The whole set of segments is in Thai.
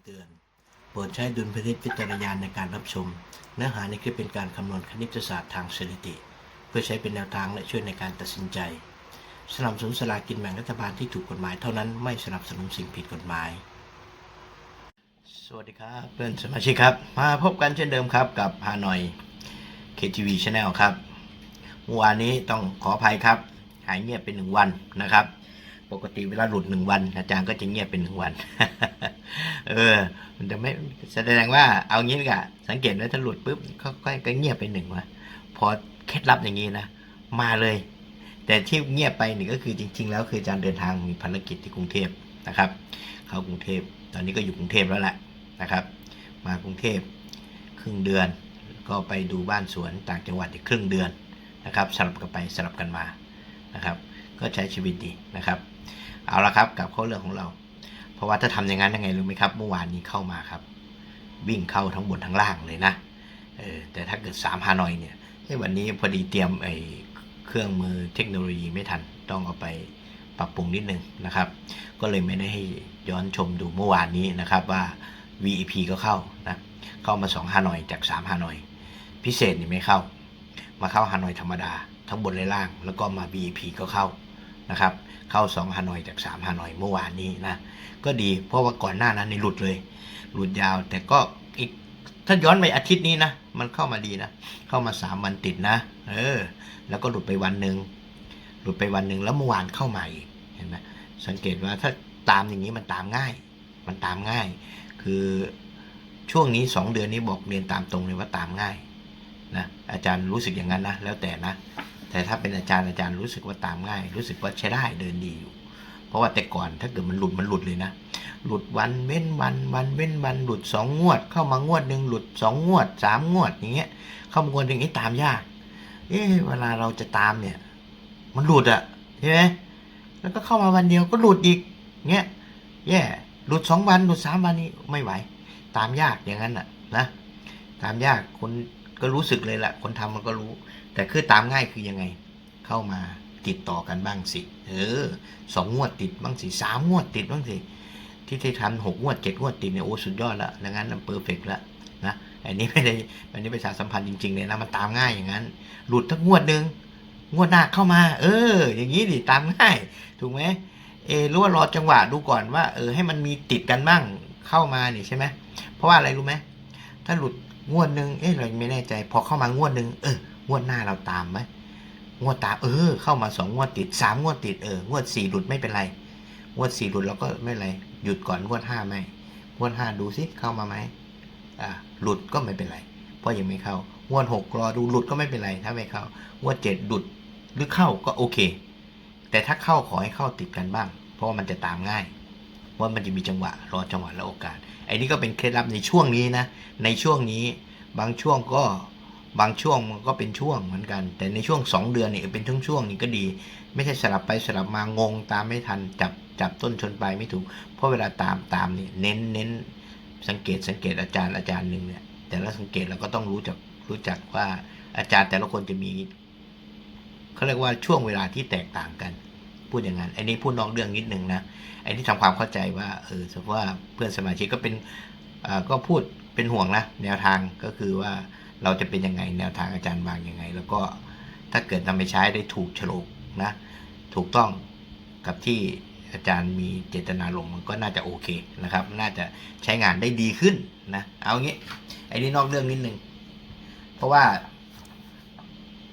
ำเตือน โปรดใช้ดุลพินิจวิจารณาในการรับชม เนื้อหาในคลิปเป็นการคำนวณคณิตศาสตร์ทางสถิติ เพื่อใช้เป็นแนวทางและช่วยในการตัดสินใจ สนับสนุนสลากินแบ่งรัฐบาลที่ถูกกฎหมายเท่านั้นไม่สนับสนุนสิ่งผิดกฎหมาย สวัสดีครับเพื่อนสมาชิกครับ มาพบกันเช่นเดิมครับกับฮานอย KTV Channel ครับเมื่อวานนี้ต้องขออภัยครับ หายเงียบเป็นหนึ่งวันนะครับ ปกติเวลาหลุดหนึ่งวัน อาจารย์ก็จะเงียบเป็นหนึ่งวัน เออ มันจะไม่แสดงว่าเอางี้ดีกว่าสังเกตว่าถ้าหลุดปุ๊บเขาก็ก็เงียบไปหนึ่งวันพอเคล็ดลับอย่างนี้นะมาเลย แต่ที่เงียบไปนี่ก็คือจริง ๆ แล้วคืออาจารย์เดินทางมีภารกิจที่กรุงเทพนะครับ เข้ากรุงเทพตอนนี้ก็อยู่กรุงเทพแล้วแหละนะครับ มากรุงเทพครึ่งเดือน ก็ไปดูบ้านสวนต่างจังหวัดอีกครึ่งเดือนนะครับสลับกันไปสลับกันมานะครับ ก็ใช้ชีวิตดีนะครับ เอาละครับกลับเข้าเรื่องของเรา เพราะว่าถ้าทำอย่างนั้นยังไงรู้ไหมครับ เมื่อวานนี้เข้ามาครับ วิ่งเข้าทั้งบนทั้งล่างเลยนะเออแต่ถ้าเกิดสามฮานอยเนี่ยเฮ้ยวันนี้พอดีเตรียมไอ้เครื่องมือเทคโนโลยีไม่ทันต้องเอาไปปรับปรุงนิดนึงนะครับ ก็เลยไม่ได้ให้ย้อนชมดูเมื่อวานนี้นะครับว่า VEP ก็เข้านะเข้ามา2ฮานอยจาก3ฮานอย พิเศษนี่ไม่เข้า มาเข้าฮานอยธรรมดา ทั้งบนและล่าง แล้วก็มา VEP ก็เข้า นะครับเข้า2ฮานอยจาก3ฮานอยเมื่อวานนี้นะก็ดีเพราะว่าก่อนหน้านั้นนี่หลุดเลย หลุดยาวแต่ก็อีกถ้าย้อนไปอาทิตย์นี้นะ มันเข้ามาดีนะ เข้ามา 3 วันติดนะ เออ แล้วก็หลุดไปวันหนึ่งหลุดไปวันหนึ่งแล้วเมื่อวานเข้ามาอีกเห็นไหมสังเกตว่าถ้าตามอย่างนี้มันตามง่าย มันตามง่าย คือช่วงนี้ 2 เดือนนี้บอกเรียนตามตรงเลยว่าตามง่ายนะอาจารย์รู้สึกอย่างนั้นนะ แล้วแต่นะ แต่ถ้าเป็นอาจารย์อาจารย์รู้สึกว่าตามง่าย รู้สึกว่าใช้ได้เดินดีอยู่ เพราะว่าแต่ก่อนถ้าเกิดมันหลุดมันหลุดเลยนะ หลุดวันเว้นวันวันเว้นวันหลุดสองงวด เข้ามางวดหนึ่งหลุดสองงวดสามงวดอย่างเงี้ยเข้ามางวดหนึ่งไอ้ตามยาก เอ๊ะเวลาเราจะตามเนี่ย มันหลุดอะใช่ไหมแล้วก็เข้ามาวันเดียวก็หลุดอีกเงี้ยแย่หลุดสองวันหลุดสามวันนี้ไม่ไหว ตามยากอย่างนั้นอะนะ ตามยากคนก็รู้สึกเลยแหละคนทำมันก็รู้ แต่คือตามง่ายคือยังไง เข้ามาติดต่อกันบ้างสิ เออสองงวดติดบ้างสิสามงวดติดบ้างสิ ที่ที่ทำหกงวดเจ็ดงวดติดเนี่ยโอ้สุดยอดละดังนั้นมันเพอร์เฟกต์ละนะอันนี้ไม่ได้อันนี้ประชาสัมพันธ์จริงๆเลยนะมันตามง่ายอย่างนั้น หลุดทั้งงวดหนึ่งงวดหน้าเข้ามา เออ อย่างนี้ดิตามง่าย ถูกไหมเออรู้ว่ารอจังหวะดูก่อนว่า เออให้มันมีติดกันบ้างเข้ามานี่ใช่ไหมเพราะว่าอะไรรู้ไหมถ้าหลุดงวดหนึ่งเอ๊ะเราไม่แน่ใจ พอเข้ามางวดหนึ่งเออ งวดหน้าเราตามไหมงวดตามเออ เข้ามาสองงวดติดสามงวดติดเอองวดสี่หลุดไม่เป็นไร งวดสี่หลุดเราก็ไม่ไร หยุดก่อนงวดห้าไหมงวดห้าดูสิเข้ามาไหมอ่าหลุดก็ไม่เป็นไร เพราะยังไม่เข้างวดหกรอดูหลุดก็ไม่เป็นไรถ้าไม่เข้างวดเจ็ดหลุดหรือเข้าก็โอเค แต่ถ้าเข้าขอให้เข้าติดกันบ้าง เพราะว่ามันจะตามง่ายว่ามันจะมีจังหวะรอจังหวะและโอกาสไอ้นี่ก็เป็นเคล็ดลับในช่วงนี้นะ ในช่วงนี้บางช่วงก็ บางช่วงมันก็เป็นช่วงเหมือนกัน แต่ในช่วงสองเดือนนี่เป็นช่วงช่วงๆนี่ก็ดี ไม่ใช่สลับไปสลับมางงตามไม่ทันจับจับต้นชนปลายไม่ถูก เพราะเวลาตามตามนี่เน้นเน้นสังเกตสังเกตอาจารย์อาจารย์หนึ่งเนี่ยแต่ละสังเกตเราก็ต้องรู้จักรู้จักว่าอาจารย์แต่ละคนจะมีเขาเรียกว่าช่วงเวลาที่แตกต่างกันพูดอย่างนั้นอ้นี่พูดนอกเรื่องนิดนึงนะไอ้ที่ทำความเข้าใจว่าเออสมมติว่าเพื่อนสมาชิกก็เป็นอ่าก็พูดเป็นห่วงนะแนวทางก็คือว่า เราจะเป็นยังไงแนวทางอาจารย์วางยังไง แล้วก็ถ้าเกิดนำไปใช้ได้ถูกฉลกนะถูกต้องกับที่อาจารย์มีเจตนาลงมันก็น่าจะโอเคนะครับ น่าจะใช้งานได้ดีขึ้นนะเอางี้ไอ้นี่นอกเรื่องนิดนึงเพราะว่า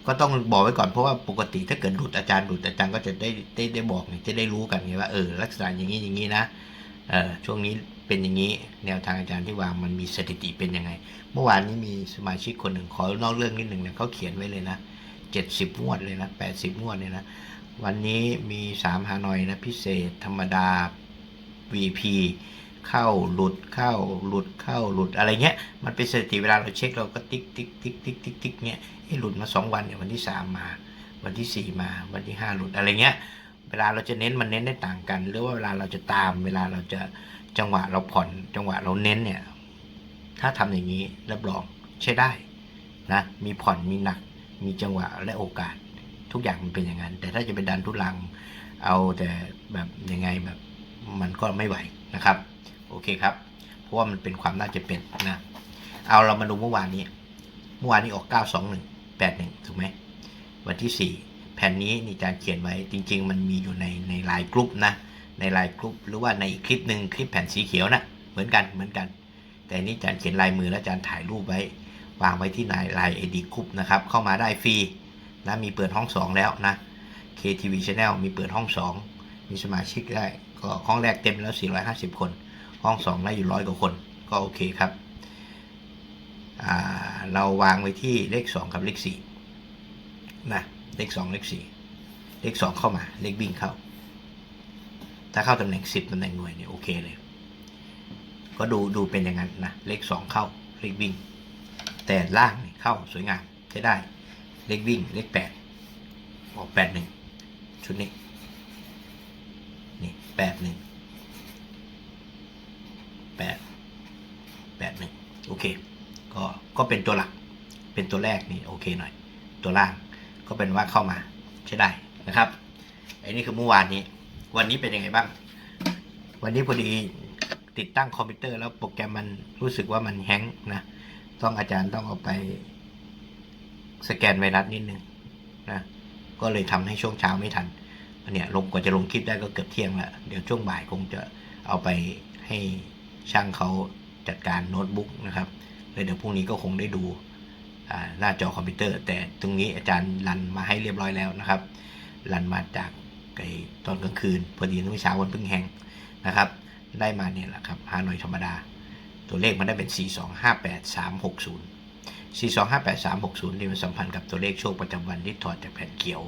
ก็ต้องบอกไว้ก่อนเพราะว่าปกติถ้าเกิดหลุดอาจารย์หลุดอาจารย์ก็จะได้ได้ได้บอกจะได้รู้กันไงว่าเออลักษณะอย่างนี้อย่างนี้นะเออช่วงนี้ เป็นอย่างนี้ แนวทางอาจารย์ที่วางมันมีสถิติเป็นยังไง เมื่อวานนี้มีสมาชิกคนหนึ่งขอนอกเรื่องนิดหนึ่งเนี่ยเขาเขียนไว้เลยนะเจ็ดสิบงวดเลยนะแปดสิบงวดเลยนะ วันนี้มีสามฮานอยนะพิเศษธรรมดา VP เข้าหลุดเข้าหลุดเข้าหลุดอะไรเงี้ย มันเป็นสถิติเวลาเราเช็คเราก็ติ๊กติ๊กติ๊กติ๊กติ๊กติ๊กเงี้ยเอ้หลุดมาสองวันเนี่ยวันที่สามมา วันที่สี่มา วันที่ห้าหลุดอะไรเงี้ย เวลาเราจะเน้นมันเน้นได้ต่างกัน หรือว่าเวลาเราจะตาม เวลาเราจะ จังหวะเราผ่อนจังหวะเราเน้นเนี่ย ถ้าทำอย่างนี้รับรองใช้ได้นะมีผ่อนมีหนัก มีจังหวะและโอกาส ทุกอย่างมันเป็นอย่างนั้น แต่ถ้าจะไปดันทุลังเอาแต่แบบยังไงแบบมันก็ไม่ไหวนะครับ โอเคครับ เพราะว่ามันเป็นความน่าจะเป็นนะ เอาเรามาดูเมื่อวานนี้ เมื่อวานนี้ออก 921 81 ถูกไหม วันที่ 4 แผ่นนี้นี่อาจารย์เขียนไว้จริง ๆ มันมีอยู่ในในไลน์กรุ๊ปนะ ในลน์กรุ๊ปหรือว่าในอีกคลิปหนึ่งคลิปแผ่นสีเขียวนะเหมือนกันเหมือนกัน แต่นี่อาจารย์เขียนลายมือแล้วอาจารย์ถ่ายรูปไว้ วางไว้ที่ในลน์เอดีกรุ๊ปนะครับ เข้ามาได้ฟรีนะมีเปิดห้อง 2 แล้วนะ KTV Channel มีเปิดห้อง 2 มีสมาชิกได้ ก็ห้องแรกเต็มแล้ว 450 คน ห้อง 2 ได้อยู่ร้อยกว่าคน ก็โอเคครับ เราวางไว้ที่เลข 2 กับเลข4นะเลข 2 เลข 4 เลข 2 เข้ามา เลขวิ่งเข้า ถ้าเข้าตำแหน่ง 10ตำแหน่งหน่วยเนี่ยโอเคเลย ก็ดูดูเป็นอย่างนั้นนะ เลข 2 เข้า เลขวิ่ง แต่ล่างเนี่ยเข้าสวยงามใช้ได้ เลขวิ่ง เลข 8 ออก 8 1 ชุดนี้ นี่ 8 1 8 8 1 โอเค ก็ก็เป็นตัวหลัก เป็นตัวแรกนี่โอเคหน่อย ตัวล่างก็เป็นว่าเข้ามาใช้ได้นะครับไอ้นี่คือเมื่อวานนี้ วันนี้เป็นยังไงบ้าง วันนี้พอดีติดตั้งคอมพิวเตอร์แล้วโปรแกรมมันรู้สึกว่ามันแฮงก์นะ ต้องอาจารย์ต้องเอาไป สแกนไวรัสนิดนึงนะ ก็เลยทำให้ช่วงเช้าไม่ทันเนี่ยลงกว่าจะลงคลิปได้ก็เกือบเที่ยงแล้ว เดี๋ยวช่วงบ่ายคงจะเอาไปให้ช่างเขาจัดการโน้ตบุ๊กนะครับแล้วเดี๋ยวพรุ่งนี้ก็คงได้ดูหน้าจอคอมพิวเตอร์ แต่ตรงนี้อาจารย์รันมาให้เรียบร้อยแล้วนะครับ รันมาจาก ไอ้ตอนกลางคืนพอดีเมื่อเช้าวันเพิ่งแฮงนะครับ ได้มาเนี่ยแหละครับฮานอยธรรมดา ตัวเลขมันได้เป็น 4 2 5 8 3 6 0 4 2 5 8 3 6 0นี่มันสัมพันธ์กับตัวเลขโชคประจำวันที่ถอดจากแผ่นเขียว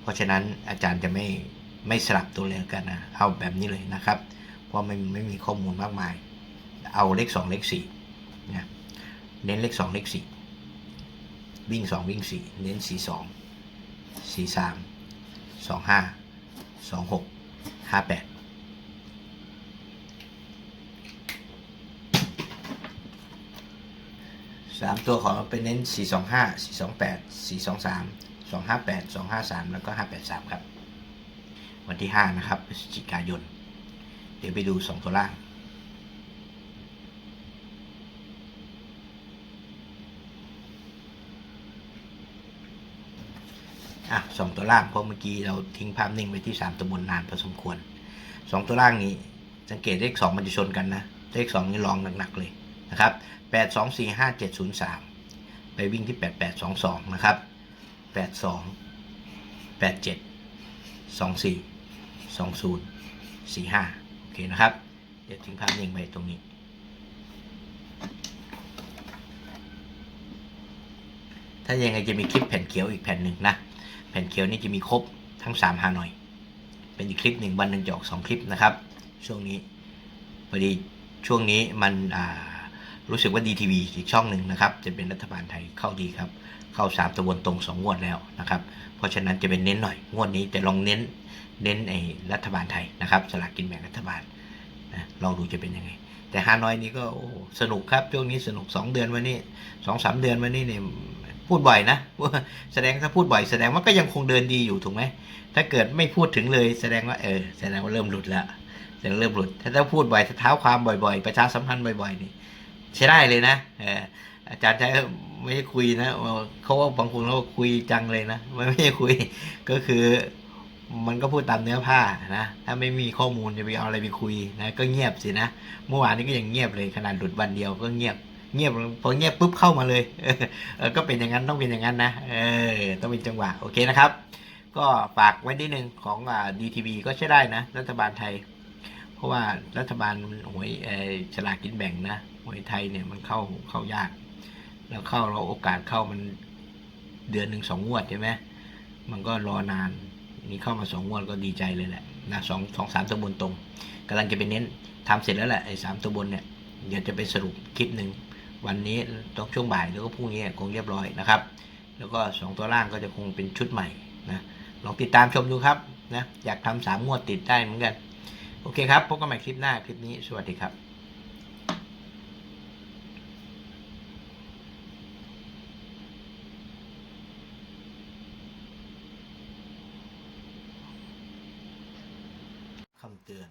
เพราะฉะนั้นอาจารย์จะไม่ไม่สลับตัวเลขกันนะเอาแบบนี้เลยนะครับ เพราะมันไม่มีข้อมูลมากมาย เอาเลข 2 เลข4นะเน้นเลข 2 เลข 4 วิ่ง 2 วิ่ง 4 เน้น 4 2 4 3 2 5 2 6 5 8สามตัวของเราเป็นเน้น 4 2 5 4 2 8 4 2 3 2 5 8 2 5 3 แล้วก็ 5 8 3 ครับ วันที่ 5 นะครับพฤศจิกายน เดี๋ยวไปดู 2 ตัวล่าง อะสองตัวล่างเพราะเมื่อกี้เราทิ้งภาพนิ่งไว้ที่ 3 ตัวบนนานพอสมควร 2 ตัวล่างนี้ สังเกตเลข 2 มันจะชนกันนะ เลข 2 นี่รองหนักๆเลยนะครับแปดสองสี่ห้าเจ็ดศูนย์สามไปวิ่งที่แปดแปดสองสองนะครับแปดสองแปดเจ็ดสองสี่สองศูนย์สี่ห้าโอเคนะครับ เดี๋ยวทิ้งภาพนิ่งไว้ตรงนี้ถ้ายังไงจะมีคลิปแผ่นเขียวอีกแผ่นหนึ่งนะ แผ่นเขียวนี่จะมีครบทั้งสามฮานอย เป็นอีกคลิปหนึ่งวันหนึ่งจะออกสองคลิปนะครับ ช่วงนี้พอดีช่วงนี้มันรู้สึกว่า DTV อีกช่องหนึ่งนะครับ จะเป็นรัฐบาลไทยเข้าดีครับ เข้าสามตะวันตรงสองงวดแล้วนะครับ เพราะฉะนั้นจะเป็นเน้นหน่อยงวดนี้จะลองเน้นเน้นไอ้รัฐบาลไทยนะครับสลากกินแบ่งรัฐบาลนะลองดูจะเป็นยังไง แต่ฮานอยนี่ก็สนุกครับช่วงนี้สนุกสองเดือนวันนี้สองสามเดือนวันนี้เนี่ย พูดบ่อยนะแสดงถ้าพูดบ่อยแสดงว่าก็ยังคงเดินดีอยู่ถูกไหมถ้าเกิดไม่พูดถึงเลยแสดงว่าเออแสดงว่าเริ่มหลุดแล้วแสดงเริ่มหลุด ถ้าถ้าพูดบ่อยถ้าเท้าความบ่อยๆ ประชาสัมพันธ์บ่อยๆนี่ใช้ได้เลยนะเอออาจารย์ใช้ไม่ใช่คุยนะเขาว่าบางคนเขาคุยจังเลยนะไม่ไม่ใช่คุยก็คือมันก็พูดตามเนื้อผ้านะ ถ้าไม่มีข้อมูลจะไปเอาอะไรไปคุยนะ ก็เงียบสินะ เมื่อวานนี้ก็ยังเงียบเลยขนาดหลุดวันเดียวก็เงียบ เงียบพอเงียบปุ๊บเข้ามาเลยเออก็เป็นอย่างนั้นต้องเป็นอย่างนั้นนะเออต้องเป็นจังหวะโอเคนะครับ ก็ฝากไว้นิดนึงของดีทีวีก็ใช้ได้นะ รัฐบาลไทย เพราะว่ารัฐบาลหวยฉลากกินแบ่งนะหวยไทยเนี่ยมันเข้าเข้ายาก แล้วเข้าเราโอกาสเข้ามันเดือนหนึ่งสองงวดใช่ไหมมันก็รอนานนี่เข้ามาสองงวดก็ดีใจเลยแหละนะสองสองสามตัวบนตรงกำลังจะไปเน้นทำเสร็จแล้วแหละไอ้สามตัวบนเนี่ยเดี๋ยวจะไปสรุปคลิปหนึ่ง วันนี้ต้องช่วงบ่ายแล้วก็พรุ่งนี้คงเรียบร้อยนะครับ แล้วก็สองตัวล่างก็จะคงเป็นชุดใหม่นะลองติดตามชมดูครับนะอยากทำสามงวดติดได้เหมือนกัน โอเคครับพบกันใหม่คลิปหน้าคลิปนี้สวัสดีครับคำเตือน